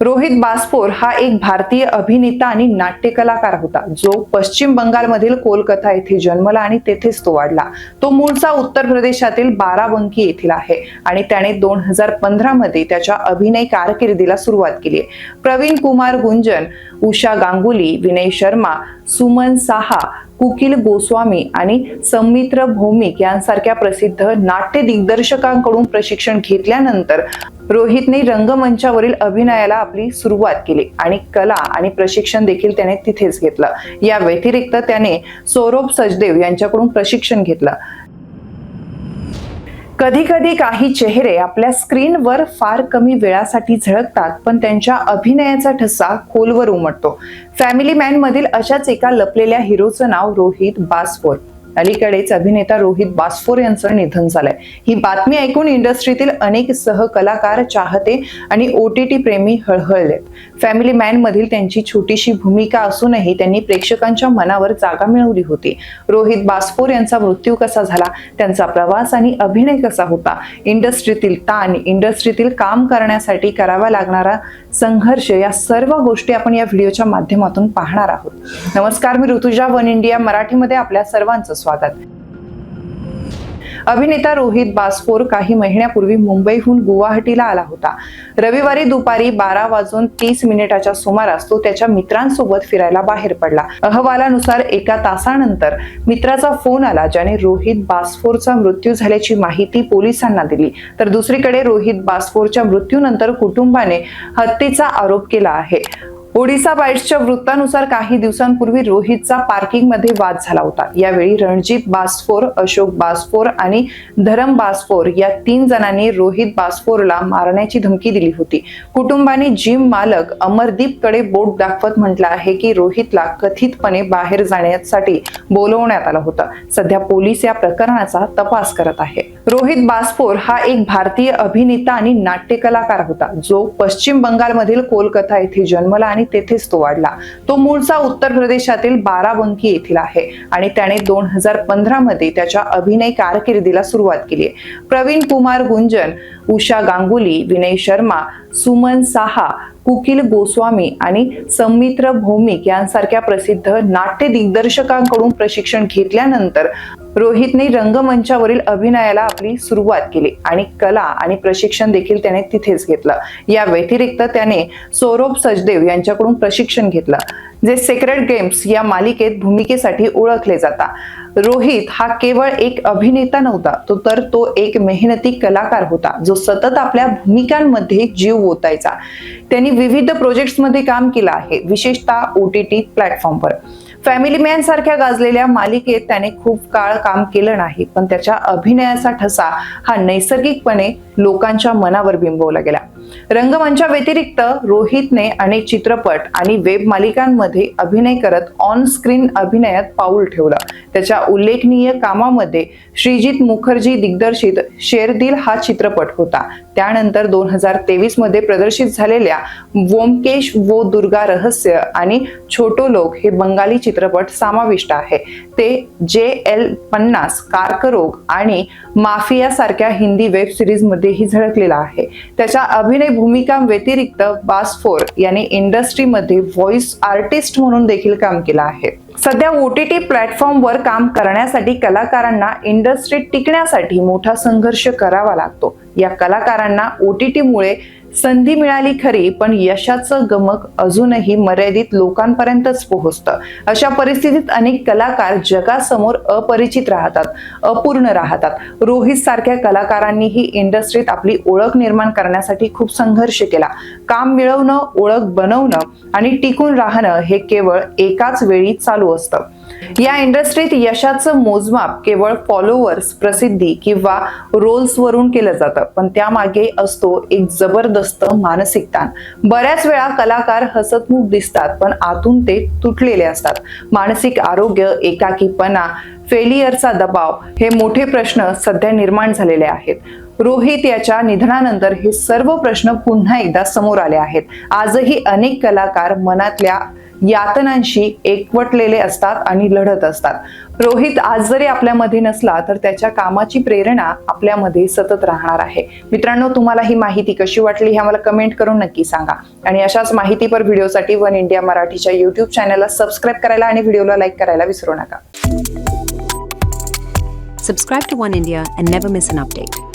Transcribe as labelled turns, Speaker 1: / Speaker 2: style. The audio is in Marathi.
Speaker 1: रोहित बासपोर हा एक भारतीय अभिनेता आणि नाट्य कलाकार होता. जो पश्चिम बंगालमधील कोलकाता येथे जन्मला आणि तेथेच तो वाढला. तो मूळचा उत्तर प्रदेशातील बाराबंकी येथील आहे आणि त्याने दोन हजार पंधरा मध्ये त्याच्या अभिनय कारकिर्दीला सुरुवात केली प्रवीण कुमार गुंजन उषा गांगुली विनय शर्मा सुमन साहा कुकिल गोस्वामी आणि समित्र भौमिक यांसारख्या प्रसिद्ध नाट्य दिग्दर्शकांकडून प्रशिक्षण घेतल्यानंतर रोहितने रंगमंचावरील अभिनयाला आपली सुरुवात केली आणि कला आणि प्रशिक्षण देखील त्याने तिथेच घेतलं. या व्यतिरिक्त त्याने सौरभ सचदेव यांच्याकडून प्रशिक्षण घेतलं. कधी कधी काही चेहरे आपल्या स्क्रीनवर फार कमी वेळासाठी झळकतात पण त्यांच्या अभिनयाचा ठसा खोलवर उमटतो. फॅमिली मॅन मधील अशाच एका लपलेल्या हिरोचं नाव रोहित बासपोर अलीकडेच अभिनेता रोहित बास्फोर यांचं निधन झालंय. ही बातमी ऐकून इंडस्ट्रीतील अनेक सहकलाकार चाहते आणि ओ टी टी प्रेमी हळहळलेत. फॅमिली मॅन मधील त्यांची छोटीशी भूमिका असूनही त्यांनी प्रेक्षकांच्या मनावर जागा मिळवली होती. रोहित बास्फोर यांचा मृत्यू कसा झाला त्यांचा प्रवास आणि अभिनय कसा होता इंडस्ट्रीतील ताण इंडस्ट्रीतील काम करण्यासाठी करावा लागणारा संघर्ष या सर्व गोष्टी आपण या व्हिडिओच्या माध्यमातून पाहणार आहोत. नमस्कार मी ऋतुजा वन इंडिया मराठीमध्ये आपल्या सर्वांचं स्वागत. अभिनेता रोहित बासफोर काही महिन्यापूर्वी मुंबईहून गुवाहाटीला आला होता. रविवारी दुपारी बारा वाजून तीस मिनिटाच्या सुमारास तो त्याच्या मित्रांसोबत फिरायला बाहेर पडला. अहवालानुसार एका तासानंतर मित्राचा फोन आला ज्याने रोहित बासफोरचा मृत्यू झाल्याची माहिती पोलिसांना दिली. तर दुसरीकडे रोहित बासफोरच्या मृत्यूनंतर कुटुंबाने हत्येचा आरोप केला आहे. ओडिसा बाईट्सच्या वृत्तानुसार काही दिवसांपूर्वी रोहितचा पार्किंगमध्ये वाद झाला होता. यावेळी रणजित बास्फोर अशोक बास्फोर आणि धरम बास्फोर या तीन जणांनी रोहित बास्फोरला मारण्याची धमकी दिली होती. कुटुंबाने जिम मालक अमरदीपकडे बोट दाखवत म्हटलं आहे की रोहितला कथितपणे बाहेर जाण्यासाठी बोलवण्यात आलं होतं. सध्या पोलीस या प्रकरणाचा तपास करत आहे. रोहित बास्फोर हा एक भारतीय अभिनेता आणि नाट्य कलाकार होता. जो पश्चिम बंगालमधील कोलकाता येथे जन्मला आणि तेथेच तो वाढला. तो मूळचा उत्तर प्रदेशातील बाराबंकी येथील आहे. आणि त्याने दोन हजार पंधरा मध्ये त्याच्या अभिनय कारकिर्दीला सुरुवात केली आहे. प्रवीण कुमार गुंजन उषा गांगुली विनय शर्मा सुमन साहा कुकिल गोस्वामी आणि समित्र भौमिक यांसारख्या प्रसिद्ध नाट्य दिग्दर्शकांकडून प्रशिक्षण घेतल्यानंतर रोहितने रंगमंचावरील अभिनयाला आपली सुरुवात केली आणि कला आणि प्रशिक्षण देखील त्याने तिथेच घेतलं. या व्यतिरिक्त त्याने सौरभ सचदेव यांच्याकडून प्रशिक्षण घेतलं. जे सेक्रेड गेम्स या मालिकेत भूमिकेसाठी ओळखले जातात. रोहित हा केवळ एक अभिनेता नव्हता तो तर तो एक मेहनती कलाकार होता जो सतत आपल्या भूमिकांमध्ये जीव ओतायचा. त्यांनी विविध प्रोजेक्ट्समध्ये काम केलं आहे विशेषतः ओ टी टी प्लॅटफॉर्मवर फॅमिली मॅन सारख्या गाजलेल्या मालिकेत त्याने खूप काळ काम केलं नाही पण त्याच्या अभिनयाचा ठसा हा नैसर्गिकपणे लोकांच्या मनावर बिंबवला गेला. रंगमंचा व्यतिरिक्त रोहितने अनेक चित्रपट आणि वेब मालिकांमध्ये अभिनय करत ऑन स्क्रीन अभिनयात पाऊल ठेवलं. त्याच्या उल्लेखनीय कामामध्ये श्रीजित मुखर्जी दिग्दर्शित शेरदिल हा चित्रपट होता. त्यानंतर दोन हजार तेवीसमध्ये प्रदर्शित झालेल्या वोमकेश वो दुर्गा रहस्य आणि छोटो लोक हे बंगाली चित्रपट समाविष्ट आहे. ते जे एल पन्नास कार्करोग आणि माफिया सारख्या हिंदी वेब सिरीज मध्येही झळकलेला आहे. त्याच्या अभिनय भूमिका व्यतिरिक्त बासफोर याने इंडस्ट्रीमध्ये व्हॉइस आर्टिस्ट म्हणून देखील काम केलं आहे. सध्या ओ टी टी प्लॅटफॉर्मवर काम करण्यासाठी कलाकारांना इंडस्ट्रीत टिकण्यासाठी मोठा संघर्ष करावा लागतो. या कलाकारांना ओ टी टीमुळे संधी मिळाली खरी पण यशाचं गमक अजूनही मर्यादित लोकांपर्यंतच पोहोचतं. अशा परिस्थितीत अनेक कलाकार जगासमोर अपरिचित राहतात अपूर्ण राहतात. रोहित सारख्या कलाकारांनीही इंडस्ट्रीत आपली ओळख निर्माण करण्यासाठी खूप संघर्ष केला. काम मिळवणं ओळख बनवणं आणि टिकून राहणं हे केवळ एकाच वेळी चालू असतं. या इंडस्ट्रीत यशाचं मोजमाप केवळ फॉलोअर्स प्रसिद्धी किंवा रोल्सवरून केलं जातं पण त्यामागे असतो एक जबरदस्त मानसिक ताण. बऱ्याच वेळा कलाकार हसतमुख दिसतात पण आतून ते तुटलेले असतात. मानसिक आरोग्य एकाकीपणा फेलियरचा दबाव हे मोठे प्रश्न सध्या निर्माण झालेले आहेत. रोहित याच्या निधनानंतर हे सर्व प्रश्न पुन्हा एकदा समोर आले आहेत. आजही अनेक कलाकार मनातल्या यातनांशी एकवटलेले असतात आणि लढत असतात. रोहित आज जरी आपल्यामध्ये नसला तर त्याच्या कामाची प्रेरणा आपल्यामध्ये सतत राहणार आहे. मित्रांनो तुम्हाला ही माहिती कशी वाटली हे आम्हाला कमेंट करून नक्की सांगा. आणि अशाच माहितीपर व्हिडिओसाठी वन इंडिया मराठीच्या युट्यूब चॅनलला सबस्क्राईब करायला आणि व्हिडिओला लाईक करायला विसरू नका.
Speaker 2: Subscribe to One India and never miss an update.